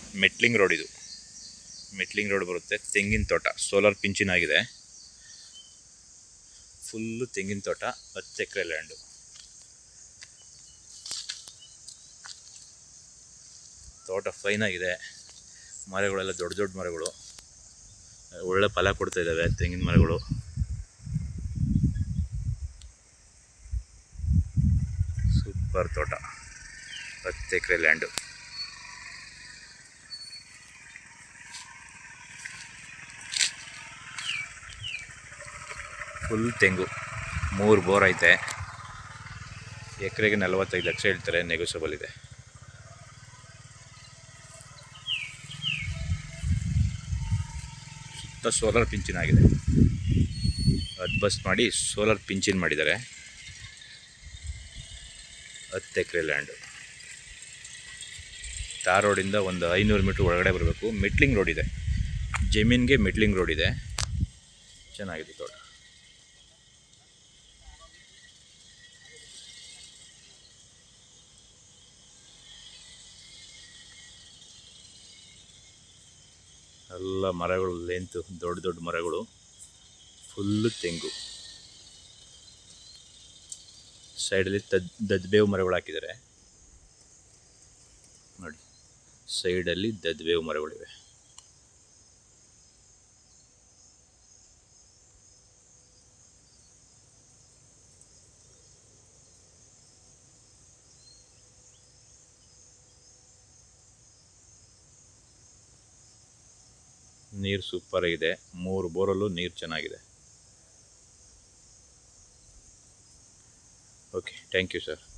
Metalling road ಇದು. Metalling road ಬರುತ್ತೆ. ತೆಂಗಿನ ತೋಟ. ಸೋಲಾರ್ ಪಿಂಚಿನ ಆಗಿದೆ. ಫುಲ್ಲು ತೆಂಗಿನ ತೋಟ ಹತ್ತು ಎಕರೆ ಲ್ಯಾಂಡು. ತೋಟ ಫೈನ್ ಆಗಿದೆ. ಮರಗಳೆಲ್ಲ ದೊಡ್ಡ ದೊಡ್ಡ ಮರಗಳು. ಒಳ್ಳೆ ಫಲ ಕೊಡ್ತಾ ಇದ್ದಾವೆ ತೆಂಗಿನ ಮರಗಳು. ಸೂಪರ್ ತೋಟ. ಹತ್ತು ಎಕರೆ ಲ್ಯಾಂಡು. ಫುಲ್ ತೆಂಗು. ಮೂರು ಬೋರ್ ಐತೆ. ಎಕರೆಗೆ ನಲವತ್ತೈದು ಲಕ್ಷ ಹೇಳ್ತಾರೆ ನೆಗೋಸಬಲ್ ಇದೆ. ಸುತ್ತ ಸೋಲಾರ್ ಪಿಂಚಿನ್ ಆಗಿದೆ. ಬಸ್ ಮಾಡಿ ಸೋಲಾರ್ ಪಿಂಚಿನ್ ಮಾಡಿದ್ದಾರೆ. ಹತ್ತು ಎಕರೆ ಲ್ಯಾಂಡು ತಾರ್ ರೋಡಿಂದ ಒಂದು ಐನೂರು ಮೀಟ್ರ್ ಒಳಗಡೆ ಬರಬೇಕು. ಮೆಟ್ಲಿಂಗ್ ರೋಡ್ ಇದೆ. ಜಮೀನಿಗೆ ಮೆಟ್ಲಿಂಗ್ ರೋಡ್ ಇದೆ. ಚೆನ್ನಾಗಿದೆ ತೋಟ. ಎಲ್ಲ ಮರಗಳು ಲೆಂತು ದೊಡ್ಡ ದೊಡ್ಡ ಮರಗಳು ಫುಲ್ಲು ತೆಂಗು. ಸೈಡಲ್ಲಿ ತದ್, ದದ್ಬೇವು ಮರಗಳು ಹಾಕಿದ್ದಾರೆ. ನೋಡಿ ಸೈಡಲ್ಲಿ ದದ್ಬೇವು ಮರಗಳಿವೆ. ನೀರು ಸೂಪರ್ ಇದೆ. ಮೂರು ಬೋರಲ್ಲೂ ನೀರು ಚೆನ್ನಾಗಿದೆ. Okay thank you sir